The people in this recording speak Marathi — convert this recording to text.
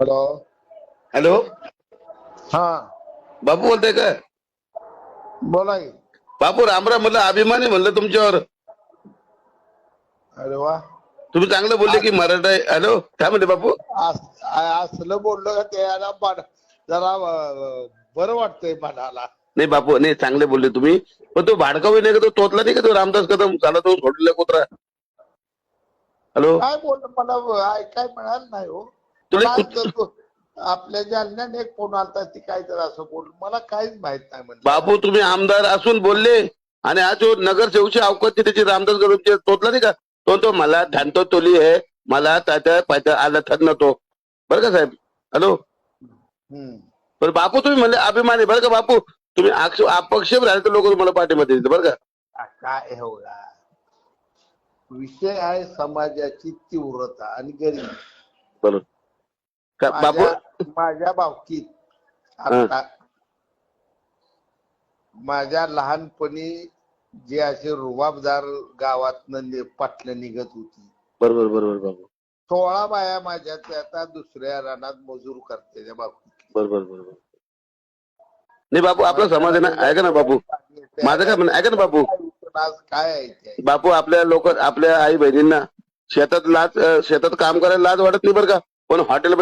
हॅलो हॅलो हा. बापू बोलताय का? बोला की. बापू रामराम म्हणलं अभिमान आहे म्हणलं तुमच्यावर. अरे वा. तुम्ही चांगलं बोलले की मराठा आहे. हॅलो काय म्हणते बापू? अस- आ- असलं बोललं का ते मन- जरा अं, बरं वाटतंय मनाला. नाही बापू नाही चांगले बोलले तुम्ही. पण तो भाडकावी नाही का तो तोतला नाही का तो रामदास कदम? झाला तो सोडलेला कुत्रा. हॅलो काय बोललं मला काय म्हणाल नाही हो. तो- आपल्या जालन्याने एक फोन आलता ती काय तर असं बोल. मला काहीच माहीत नाही म्हणलं. बापू तुम्ही आमदार असून बोलले. आणि आज जो नगरसेवकची अवकाशची त्याची रामदास कदमची तोतला नाही का? तो तो मला ठाणतो तोली आहे. मला तात्या पात्या आला थर नव्हतो. बरं का साहेब? हॅलो? हम्म. बरं बापू तुम्ही म्हणले अभिमानी. बरं का बापू? तुम्ही अपक्षेप राहिले तर लोक तुम्हाला पाठीमध्ये देतील बरं का? काय हो? विषय आहे समाजाची तीव्रता आणि गरीब. बरोबर. का माझ्या माझ्या बाबतीत आता माझ्या लहानपणी जे असे रुबाबदार गावातनं पाटलं निघत होती. बरोबर बरोबर बापू सोळा बाया माझ्या त्या आता दुसऱ्या रानात मजूर करते त्या बाबतीत बरोबर बरोबर. नाही बापू आपला समाज आहे ना ऐका ना बापू माझं काय म्हणणं ऐका ना बापू आज काय आहे ते? बापू आपल्या लोक आपल्या आई बहिणींना शेतात लाज अं, शेतात काम करायला लाज वाटत नाही बरं का? पण हॉटेल